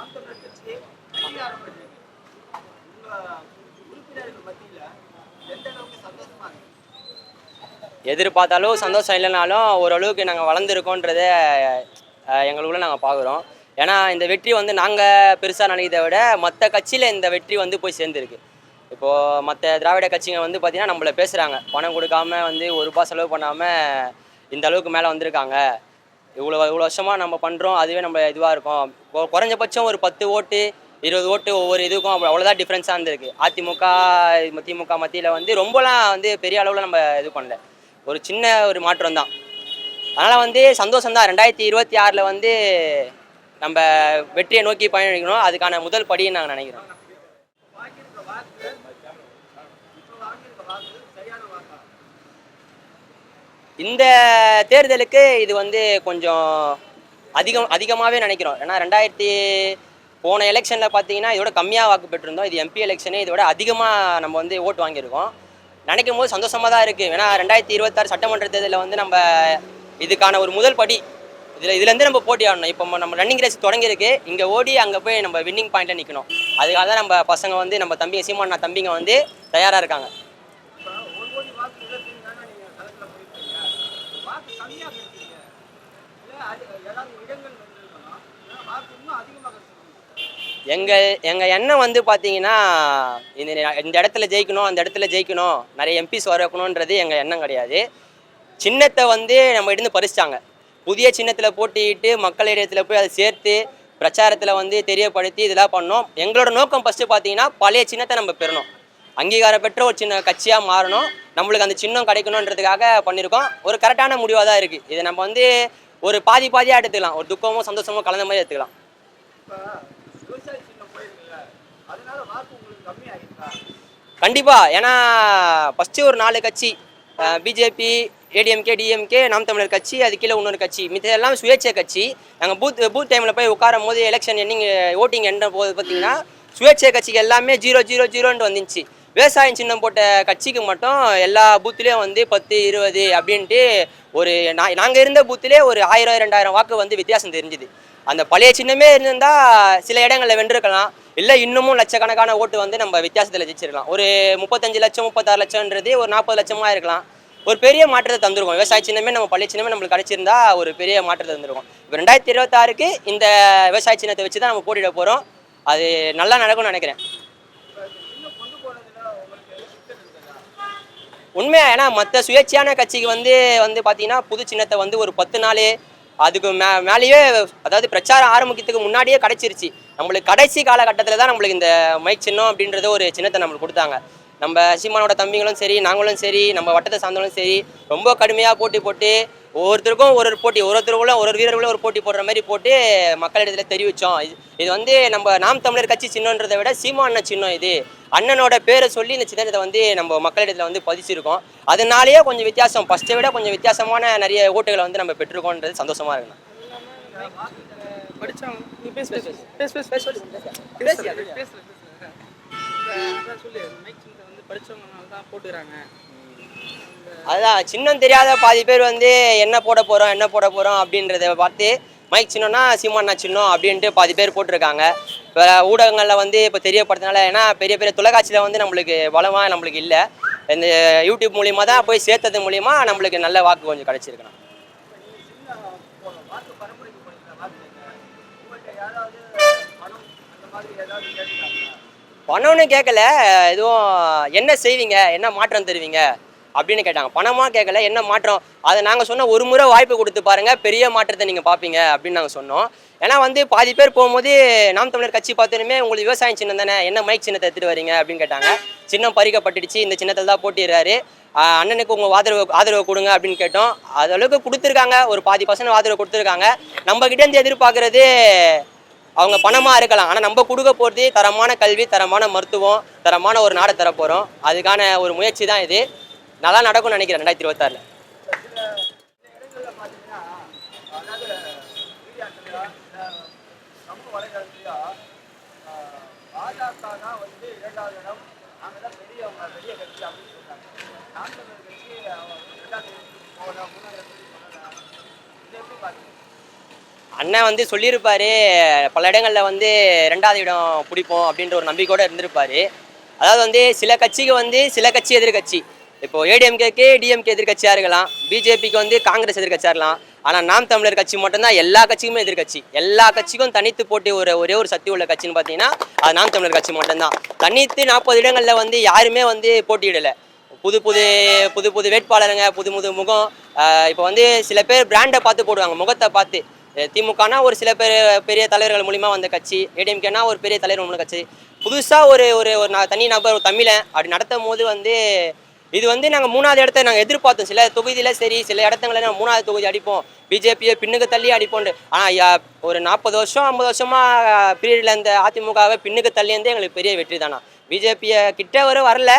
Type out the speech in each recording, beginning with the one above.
நாம் தமிழர் கட்சி அங்கீகாரம் உங்க உறுப்பினர்கள் மத்தியில எந்த அளவுக்கு சந்தோஷமா இருக்கு? எதிர்பார்த்தாலும் சந்தோஷம் இல்லைனாலும் ஓரளவுக்கு நாங்கள் வளர்ந்துருக்கோன்றத எங்களுக்குள்ளே எங்களுக்குள்ள நாங்கள் பார்க்குறோம் ஏன்னா இந்த வெற்றி வந்து நாங்கள் பெருசாக நினைக்கிறத விட மற்ற கட்சியில் இந்த வெற்றி வந்து போய் சேர்ந்துருக்கு. இப்போது மற்ற திராவிட கட்சிங்க வந்து பார்த்திங்கன்னா நம்மளை பேசுகிறாங்க பணம் கொடுக்காம வந்து ஒரு ரூபா செலவு பண்ணாமல் இந்த அளவுக்கு மேலே வந்திருக்காங்க. இவ்வளோ இவ்வளோ வருஷமாக நம்ம பண்ணுறோம் அதுவே நம்ம இதுவாக இருக்கும். குறைஞ்சபட்சம் ஒரு பத்து ஓட்டு இருபது ஓட்டு ஒவ்வொரு இதுக்கும் அவ்வளோ- அவ்வளோதான் டிஃப்ரென்ஸாக இருந்திருக்கு. அதிமுக திமுக மத்தியில் வந்து ரொம்பலாம் வந்து பெரிய அளவில் நம்ம இது பண்ணல. ஒரு சின்ன ஒரு மாற்றம் தான். அதனால் வந்து சந்தோஷம் தான். ரெண்டாயிரத்தி இருபத்தி ஆறில் வந்து நம்ம வெற்றியை நோக்கி பயணிக்கணும் அதுக்கான முதல் படின்னு நாங்கள் நினைக்கிறோம் வாங்கியிருக்க வாக்கு இப்போ வாங்கியிருக்க வாக்கு சரியான வாக்கா இந்த தேர்தலுக்கு இது வந்து கொஞ்சம் அதிகம் அதிகமாகவே நினைக்கிறோம். ஏன்னா ரெண்டாயிரத்தி போன எலெக்ஷனில் பார்த்தீங்கன்னா இதோட கம்மியாக வாக்கு பெற்றிருந்தோம். இது எம்பி எலெக்ஷனு இதோட அதிகமாக நம்ம வந்து ஓட்டு வாங்கியிருக்கோம். நினைக்கும் போது சந்தோஷமாக தான் இருக்குது ஏன்னா ரெண்டாயிரத்தி இருபத்தாறு சட்டமன்ற தேர்தலில் வந்து நம்ம இதுக்கான ஒரு முதல் படி இதில் இதுலேருந்து நம்ம போட்டி ஆடணும். இப்போ நம்ம ரன்னிங் ரேஸ் தொடங்கியிருக்கு. இங்கே ஓடி அங்கே போய் நம்ம வின்னிங் பாயிண்ட்டில் நிற்கணும் அதுக்காக தான் நம்ம பசங்க வந்து நம்ம தம்பிங்க சீமானா தம்பிங்க வந்து தயாராக இருக்காங்க இப்போ ஒரு கோடி வாக்கு இழப்பீங்க தானே நீங்கள் களத்தில் போயிருக்கீங்க வாக்கு கம்மியாக பெற்றீங்க இல்லை அது ஏதாவது இடங்கள் வந்திருக்கணும் இல்லை வாக்கு இன்னும் அதிகமாக கிடைச்சிருக்கணும் எங்கள் எங்கள் எண்ணம் வந்து பார்த்தீங்கன்னா இந்த இந்த இடத்துல ஜெயிக்கணும் அந்த இடத்துல ஜெயிக்கணும் நிறைய எம்பிஸ் வர வைக்கணுன்றது எங்கள் எண்ணம் கிடையாது. சின்னத்தை வந்து நம்ம இருந்து பறிச்சிட்டாங்க. புதிய சின்னத்தில் போட்டியிட்டு மக்களிடத்தில் போய் அதை சேர்த்து பிரச்சாரத்தில் வந்து தெரியப்படுத்தி இதெல்லாம் பண்ணோம். எங்களோட நோக்கம் ஃபஸ்ட்டு பார்த்தீங்கன்னா பழைய சின்னத்தை நம்ம பெறணும். அங்கீகாரம் பெற்ற ஒரு சின்ன கட்சியாக மாறணும். நம்மளுக்கு அந்த சின்னம் கிடைக்கணுன்றதுக்காக பண்ணியிருக்கோம் ஒரு கரெக்டான முடிவாக தான் இருக்குது இதை நம்ம வந்து ஒரு பாதி பாதியாக எடுத்துக்கலாம். ஒரு துக்கமும் சந்தோஷமும் கலந்த மாதிரி எடுத்துக்கலாம். கண்டிப்பாக ஏன்னா ஃபஸ்ட்டு ஒரு நாலு கட்சி பிஜேபி ஏடிஎம்கே டிஎம்கே நாம் தமிழர் கட்சி அது கீழே இன்னொரு கட்சி. மித்த எல்லாம் சுயேட்சை கட்சி. நாங்கள் பூத் பூத் டைமில் போய் உட்காரும் போது எலெக்ஷன் எண்ணிங் ஓட்டிங் எண்ண போது பார்த்தீங்கன்னா சுயேட்சை கட்சிக்கு எல்லாமே ஜீரோ ஜீரோ ஜீரோன்ட்டு வந்துச்சு விவசாயம் சின்னம் போட்ட கட்சிக்கு மட்டும் எல்லா பூத்துலேயும் வந்து பத்து இருபது அப்படின்ட்டு ஒரு நான் நாங்கள் இருந்த பூத்துலேயே ஒரு ஆயிரம் ரெண்டாயிரம் வாக்கு வந்து வித்தியாசம் தெரிஞ்சுது. அந்த பழைய சின்னமே இருந்திருந்தால் சில இடங்களில் வென்றிருக்கலாம். இல்லை இன்னமும் லட்சக்கணக்கான ஓட்டு வந்து நம்ம வித்தியாசத்தில் ஜெயிச்சிருக்கலாம். ஒரு முப்பத்தஞ்சு லட்சம் முப்பத்தாறு லட்சம்ன்றது ஒரு நாற்பது லட்சமாக இருக்கலாம். ஒரு பெரிய மாற்றத்தை தந்திருக்கும். விவசாய சின்னமே நம்ம பழைய சின்னமே நம்மளுக்கு கிடைச்சிருந்தா ஒரு பெரிய மாற்றத்தை தந்திருக்கும். இப்போ ரெண்டாயிரத்தி இருபத்தாறுக்கு இந்த விவசாய சின்னத்தை வச்சு தான் நம்ம போட்டிட போகிறோம் அது நல்லா நடக்கும்னு நினைக்கிறேன் இப்போ இன்னும் கொண்டு போனதுல உங்களுக்கு சிக்கல் இருக்குதா உண்மையா ஏன்னா மற்ற சுயேட்சையான கட்சிக்கு வந்து வந்து பார்த்தீங்கன்னா புது சின்னத்தை வந்து ஒரு பத்து நாள் அதுக்கு மே மேலேயே அதாவது பிரச்சாரம் ஆரம்பிக்கிறதுக்கு முன்னாடியே கிடைச்சிருச்சு. நம்மளுக்கு கடைசி காலகட்டத்தில் தான் நம்மளுக்கு இந்த மைக் சின்னம் அப்படின்றத ஒரு சின்னத்தை நம்மளுக்கு கொடுத்தாங்க. நம்ம சீமானோட தம்பிங்களும் சரி நாங்களும் சரி நம்ம வட்டத்தை சார்ந்தவங்களும் சரி ரொம்ப கடுமையாக போட்டி போட்டு ஒவ்வொருத்தருக்கும் ஒரு ஒரு போட்டி ஒவ்வொருத்தருக்குள்ள ஒரு ஒரு வீரர்களும் ஒரு போட்டி போடுற மாதிரி போட்டு மக்களிடத்தில் தெரிவிச்சோம். இது வந்து நம்ம நாம் தமிழர் கட்சி சின்னன்றதை விட சீமா அண்ணன் சின்னம் இது. அண்ணனோட பேரை சொல்லி இந்த சின்னத்தை வந்து நம்ம மக்களிடத்தில் வந்து பதிச்சிருக்கோம். அதனாலேயே கொஞ்சம் வித்தியாசம். ஃபர்ஸ்ட்டை விட கொஞ்சம் வித்தியாசமான நிறைய ஓட்டுகளை வந்து நம்ம பெற்றிருக்கோன்றது சந்தோஷமா இருக்கணும் படிச்சவங்க அதுதான் சின்னம் தெரியாத பாதி பேர் வந்து என்ன போட போகிறோம் என்ன போட போகிறோம் அப்படின்றத பார்த்து மைக் சின்னம்னா சீமானா சின்னம் அப்படின்ட்டு பாதி பேர் போட்டிருக்காங்க. இப்போ ஊடகங்களில் வந்து இப்போ தெரியப்படுறதுனால ஏன்னா பெரிய பெரிய தொலைக்காட்சியில் வந்து நம்மளுக்கு பலமாக நம்மளுக்கு இல்லை. இந்த யூடியூப் மூலியமாக தான் போய் சேர்த்தது மூலியமாக நம்மளுக்கு நல்ல வாக்கு கொஞ்சம் கிடச்சிருக்கணும். பணம்னு கேட்கல எதுவும் என்ன செய்வீங்க? என்ன மாற்றம் தருவீங்க? அப்படின்னு கேட்டாங்க. பணமா கேட்கல என்ன மாற்றம்? அதை நாங்கள் சொன்ன ஒரு முறை வாய்ப்பு கொடுத்து பாருங்க பெரிய மாற்றத்தை நீங்கள் பார்ப்பீங்க அப்படின்னு நாங்கள் சொன்னோம். ஏன்னா வந்து பாதி பேர் போகும்போது நாம் தமிழர் கட்சி பார்த்தோன்னே உங்களுக்கு விவசாயம் சின்னம் தானே என்ன மைக் சின்னத்தை எடுத்துட்டு வரீங்க அப்படின்னு கேட்டாங்க. சின்னம் பறிக்கப்பட்டுடுச்சு இந்த சின்னத்தில் தான் போட்டிடுறாரு. அண்ணனுக்கு உங்கள் ஆதரவு ஆதரவு கொடுங்க அப்படின்னு கேட்டோம். அது அளவுக்கு கொடுத்துருக்காங்க ஒரு பாதி பர்சன்ட் ஆதரவு கொடுத்துருக்காங்க. நம்ம கிட்டேருந்து எதிர்பார்க்கறது அவங்க பணமாக இருக்கலாம். ஆனால் நம்ம கொடுக்க போகிறது தரமான கல்வி தரமான மருத்துவம் தரமான ஒரு நாடை தர போகிறோம் அதுக்கான ஒரு முயற்சி தான் இது. நல்லா நடக்கும்னு நினைக்கிறேன் ரெண்டாயிரத்தி இருபத்தாறில். அண்ணன் வந்து சொல்லியிருப்பாரு பல இடங்களில் வந்து ரெண்டாவது இடம் பிடிப்போம் அப்படின்ற ஒரு நம்பிக்கையோடு இருந்திருப்பாரு. அதாவது வந்து சில கட்சிக்கு வந்து சில கட்சி எதிர்கட்சி. இப்போ ஏடிஎம்கேக்கு டிஎம்கே எதிர்கட்சியாக இருக்கலாம் பிஜேபிக்கு வந்து காங்கிரஸ் எதிர்கட்சியாக இருக்கலாம் ஆனால் நாம் தமிழர் கட்சி மட்டும்தான் எல்லா கட்சிக்குமே எதிர்கட்சி எல்லா கட்சிக்கும் தனித்து போட்டி ஒரு ஒரே ஒரு சக்தி உள்ள கட்சின்னு பார்த்தீங்கன்னா அது நாம் தமிழர் கட்சி மட்டும்தான். தனித்து நாற்பது இடங்களில் வந்து யாருமே வந்து போட்டியிடலை. புது புது புது புது வேட்பாளருங்க புது புது முகம். இப்போ வந்து சில பேர் பிராண்டை பார்த்து போடுவாங்க முகத்தை பார்த்து. திமுகனா ஒரு சில பேர் பெரிய தலைவர்கள் மூலிமா வந்த கட்சி ஏடிஎம்கேனா ஒரு பெரிய தலைவர் மூலம் கட்சி. புதுசாக ஒரு ஒரு ஒரு தனி நபர் ஒரு தமிழன் அப்படி நடத்தும் போது வந்து இது வந்து நாங்கள் மூணாவது இடத்த நாங்கள் எதிர்பார்த்தோம். சில தொகுதியில் சரி சில இடத்துங்களில் நாங்கள் மூணாவது தொகுதி அடிப்போம். பிஜேபியை பின்னுக்கு தள்ளி அடிப்போம்னு. ஆனால் ஒரு நாற்பது வருஷம் ஐம்பது வருஷமாக பீரியடில் இந்த அதிமுகவை பின்னுக்கு தள்ளி எங்களுக்கு பெரிய வெற்றி தானா. பிஜேபியை கிட்ட வர வரல.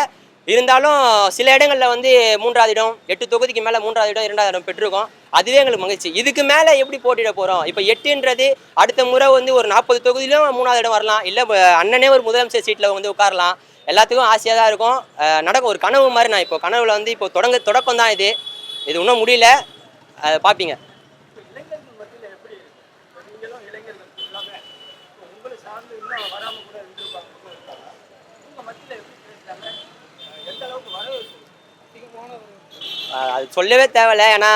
இருந்தாலும் சில இடங்களில் வந்து மூன்றாவது இடம் எட்டு தொகுதிக்கு மேலே மூன்றாவது இடம் இரண்டாவது இடம் பெற்றிருக்கோம். அதுவே எங்களுக்கு மகிழ்ச்சி. இதுக்கு மேலே எப்படி போட்டியிட போகிறோம் இப்போ எட்டுன்றது அடுத்த முறை வந்து ஒரு நாற்பது தொகுதியிலும் மூணாவது இடம் வரலாம். இல்லை அண்ணனே ஒரு முதலமைச்சர் சீட்டில் வந்து உட்காரலாம். எல்லாத்துக்கும் ஆசையாக தான் இருக்கும். நடக்கும் ஒரு கனவு மாதிரி நான் இப்போ கனவுல வந்து இப்போ தொடங்க தொடக்கம் தான் இது. இது இன்னும் முடியல. அதை பார்ப்பீங்க அது சொல்லவே தேவையில்ல. ஏன்னா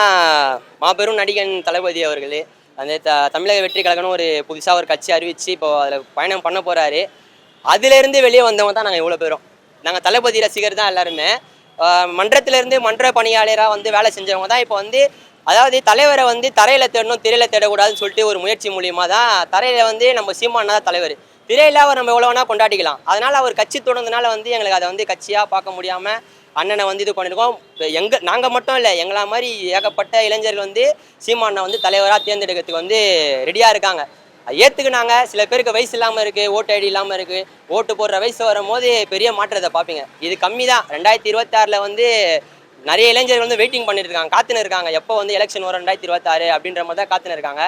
மாபெரும் நடிகன் தளபதி அவர்கள். அந்த த தமிழக வெற்றி கழகம்னு ஒரு புதுசாக ஒரு கட்சி அறிவித்து இப்போ அதில் பயணம் பண்ண போகிறாரு அதிலேருந்து வெளியே வந்தவங்க தான் நாங்கள் இவ்வளோ பேரும். நாங்கள் தளபதி ரசிகர் தான் எல்லாருமே. மன்றத்திலேருந்து மன்ற பணியாளராக வந்து வேலை செஞ்சவங்க தான். இப்போ வந்து அதாவது தலைவரை வந்து தரையில் தேடணும் திரையில் தேடக்கூடாதுன்னு சொல்லிட்டு ஒரு முயற்சி மூலியமாக தான் தரையில் வந்து நம்ம சீமான தான் தலைவர். திரையில் அவர் நம்ம எவ்வளோ வேணால் கொண்டாடிக்கலாம். அதனால் அவர் கட்சி தொடர்ந்தனால வந்து எங்களுக்கு அதை வந்து கட்சியாக பார்க்க முடியாமல் அண்ணனை வந்து இது பண்ணியிருக்கோம் எங்கள் நாங்கள் மட்டும் இல்லை எங்களா மாதிரி ஏகப்பட்ட இளைஞர்கள் வந்து சீமானை வந்து தலைவராக தேர்ந்தெடுக்கிறதுக்கு வந்து ரெடியாக இருக்காங்க. அது ஏற்றுக்குனாங்க சில பேருக்கு வயசு இல்லாமல் இருக்குது ஓட்டு ஐடி இல்லாமல் இருக்குது ஓட்டு போடுற வயசு வரும்போது பெரிய மாற்றத்தை பார்ப்பீங்க. இது கம்மி தான் ரெண்டாயிரத்தி இருபத்தாறில் வந்து நிறைய இளைஞர்கள் வந்து வெயிட்டிங் பண்ணிட்டு இருக்காங்க காத்துன்னு இருக்காங்க. எப்போ வந்து எலெக்ஷன் வரும் ரெண்டாயிரத்தி இருபத்தாறு அப்படின்ற மாதிரி தான் காத்துன்னு இருக்காங்க.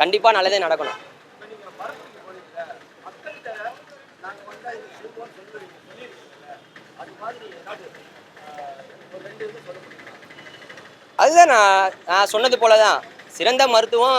கண்டிப்பாக நல்லதே நடக்கணும். அதுதான் நான் நான் சொன்னது போல தான் சிறந்த மருத்துவம்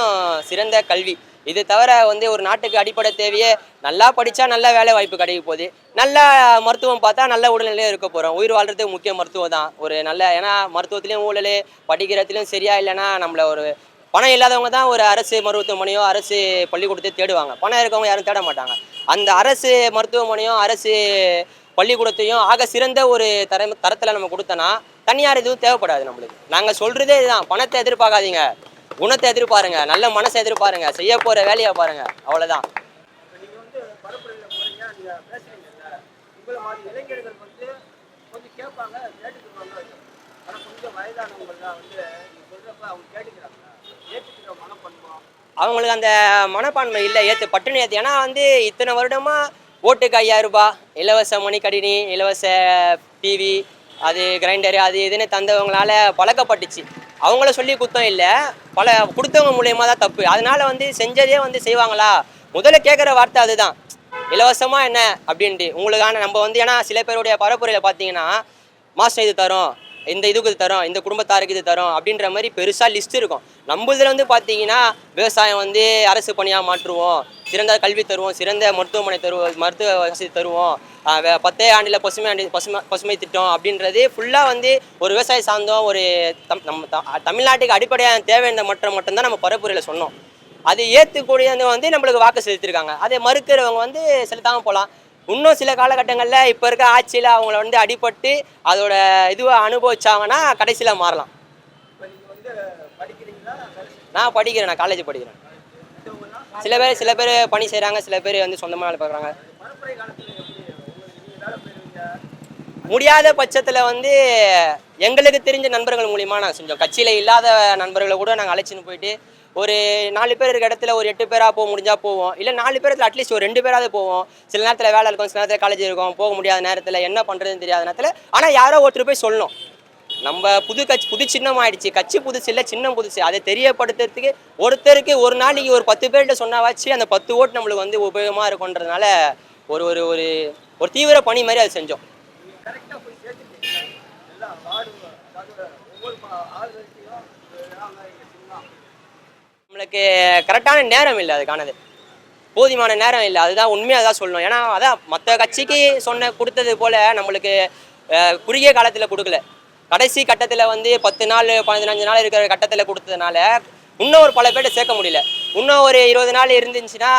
சிறந்த கல்வி. இது தவிர வந்து ஒரு நாட்டுக்கு அடிப்படை தேவையே நல்லா படித்தா நல்ல வேலை வாய்ப்பு கிடைக்க போகுது. நல்ல மருத்துவம் பார்த்தா நல்ல உடல்நிலையும் இருக்க போகிறோம் உயிர் வாழ்றதுக்கு முக்கிய மருத்துவம் தான். ஒரு நல்ல ஏன்னா மருத்துவத்துலேயும் ஊழல் படிக்கிறதுலையும் சரியா இல்லைன்னா நம்மள ஒரு பணம் இல்லாதவங்க தான் ஒரு அரசு மருத்துவமனையோ அரசு பள்ளிக்கூடத்தையோ தேடுவாங்க. பணம் இருக்கவங்க யாரும் தேட மாட்டாங்க. அந்த அரசு மருத்துவமனையும் அரசு பள்ளிக்கூடத்தையும் ஆக சிறந்த ஒரு தர தரத்தில் நம்ம கொடுத்தோன்னா தனியார் எதுவும் தேவைப்படாது நம்மளுக்கு. நாங்கள் சொல்கிறதே இதுதான். பணத்தை எதிர்பார்க்காதீங்க. குணத்தை எதிர்பாருங்க நல்ல மனசை எதிர்பாருங்க செய்ய போகிற வேலையை பாருங்க அவ்வளோதான் அவங்களுக்கு அந்த மனப்பான்மை இல்லை ஏற்று பட்டுனு ஏற்று ஏன்னா வந்து இத்தனை வருடமா ஓட்டுக்கு ஐயாயிரம் ரூபாய் இலவச மணிக்கடினி இலவச டிவி அது கிரைண்டரு அது இதுன்னு தந்தவங்களால பழக்கப்பட்டுச்சு. அவங்கள சொல்லி குத்தம் இல்லை. பல கொடுத்தவங்க மூலயமா தான் தப்பு. அதனால வந்து செஞ்சதே வந்து செய்வாங்களா? முதல்ல கேட்குற வார்த்தை அதுதான். இலவசமாக என்ன? அப்படின்ட்டு. உங்களுக்கான நம்ம வந்து ஏன்னா சில பேருடைய பரப்புரையில் பார்த்தீங்கன்னா மாதம் இது தரும். இந்த இதுக்கு இது தரும் இந்த குடும்பத்தாருக்கு இது தரோம் அப்படின்ற மாதிரி பெருசாக லிஸ்ட் இருக்கும். நம்மளதுல வந்து பார்த்தீங்கன்னா விவசாயம் வந்து அரசு பணியாக மாற்றுவோம். சிறந்த கல்வி தருவோம் சிறந்த மருத்துவமனை தருவோம் மருத்துவ வசதி தருவோம். பத்தே ஆண்டில் பசுமை ஆண்டு பசுமை பசுமை திட்டம் அப்படின்றது ஃபுல்லாக வந்து ஒரு விவசாய சார்ந்தோம் ஒரு தம் நம்ம த- தமிழ்நாட்டுக்கு அடிப்படையான இந்த மட்டும் மட்டும்தான் நம்ம பரப்புரையில் சொன்னோம். அது ஏற்றுக்கூடியவங்க வந்து நம்மளுக்கு வாக்கு செலுத்திருக்காங்க. அதை மறுக்கிறவங்க வந்து செலுத்தாமல் போகலாம் இன்னும் சில காலகட்டங்களில் இப்போ இருக்க ஆட்சியில் அவங்கள வந்து அடிபட்டு அதோட இதுவை அனுபவிச்சாங்கன்னா கடைசியில் மாறலாம். படிக்கிறீங்களா நான் படிக்கிறேன் நான் காலேஜ் படிக்கிறேன். சில பேர் சில பேர் பணி செய்கிறாங்க சில பேர் வந்து சொந்தமாக வேலை பார்க்குறாங்க. முடியாத பட்சத்தில் வந்து எங்களுக்கு தெரிஞ்ச நண்பர்கள் மூலிமா நாங்கள் செஞ்சோம். கட்சியில் இல்லாத நண்பர்களை கூட நாங்கள் அழைச்சின்னு போயிட்டு ஒரு நாலு பேர் இருக்க இடத்துல ஒரு எட்டு பேராக போக முடிஞ்சால் போவோம். இல்லை நாலு பேரத்தில் அட்லீஸ்ட் ஒரு ரெண்டு பேராவது போவோம். சில நேரத்தில் வேலை இருக்கும் சில நேரத்தில் காலேஜ் இருக்கும் போக முடியாத நேரத்தில் என்ன பண்ணுறதுன்னு தெரியாத நேரத்தில் ஆனால் யாரோ ஒருத்தர் போய் சொல்லணும். நம்ம புது கட்சி புது சின்னம் ஆயிடுச்சு. கட்சி புதுசு இல்லை சின்னம் புதுசு. அதை தெரியப்படுத்துறதுக்கு ஒருத்தருக்கு ஒரு நாளைக்கு ஒரு பத்து பேர்கிட்ட சொன்னாவாச்சு அந்த பத்து ஓட்டு நம்மளுக்கு வந்து உபயோகமாக இருக்குன்றதுனால ஒரு ஒரு ஒரு ஒரு தீவிர பணி மாதிரி அதை செஞ்சோம். வார்டு ஒவ்வொரு ஆளுநர்கிட்டையும் நாங்கள் இங்கே சின்னம் நம்மளுக்கு கரெக்டான நேரம் இல்லை அதுக்கானது போதுமான நேரம் இல்லை. அதுதான் உண்மையாக தான் சொல்லணும். ஏன்னா அதான் மற்ற கட்சிக்கு சொன்ன கொடுத்தது போல் நம்மளுக்கு குறுகிய காலத்தில் கொடுக்கல. கடைசி கட்டத்தில் வந்து பத்து நாள் பதினஞ்சு நாள் இருக்கிற கட்டத்தில் கொடுத்ததுனால இன்னும் ஒரு பல பேர்ட்ட சேர்க்க முடியல. இன்னும் ஒரு இருபது நாள் இருந்துச்சுன்னா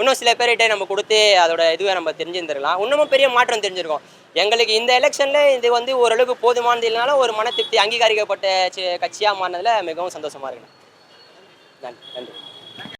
இன்னும் சில பேர்கிட்ட நம்ம கொடுத்து அதோட இதுவை நம்ம தெரிஞ்சிருந்துருக்கலாம் இன்னமும் பெரிய மாற்றம் தெரிஞ்சிருக்கோம். எங்களுக்கு இந்த எலெக்ஷனில் இது வந்து ஓரளவுக்கு போதுமானது இல்லைனாலும் ஒரு மன திருப்தி அங்கீகரிக்கப்பட்ட கட்சியாக மாறினதில் மிகவும் சந்தோஷமாக இருக்குண்ணா. நன்றி நன்றி